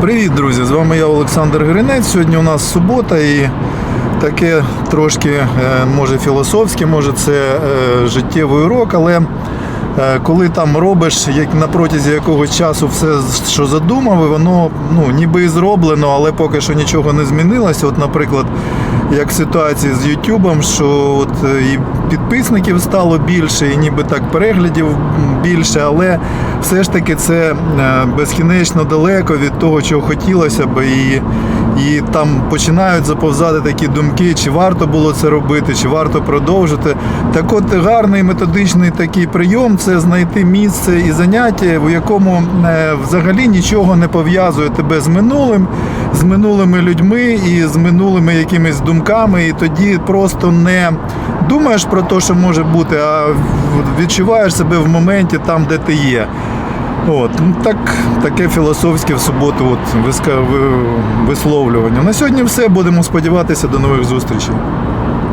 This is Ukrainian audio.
Привіт, друзі! З вами я Олександр Гринець. Сьогодні у нас субота і таке трошки, е, може, філософське, може, це е, життєвий урок, але е, коли там робиш як на протязі якогось часу все, що задумав, і воно ну, ніби і зроблено, але поки що нічого не змінилося. От, наприклад, як в ситуації з Ютубом, що от і підписників стало більше, і ніби так переглядів більше, але все ж таки це е, безкінечно далеко від того, чого хотілося б. І, і там починають заповзати такі думки, чи варто було це робити, чи варто продовжити. Так от гарний методичний такий прийом це знайти місце і заняття, в якому е, взагалі нічого не пов'язує тебе з минулим, з минулими людьми і з минулими якимись думками. І тоді просто не думаєш про те, що може бути, а відчуваєш себе в моменті там, де ти є. От, ну, так, таке філософське в суботу от, висловлювання. На сьогодні все. Будемо сподіватися до нових зустрічей.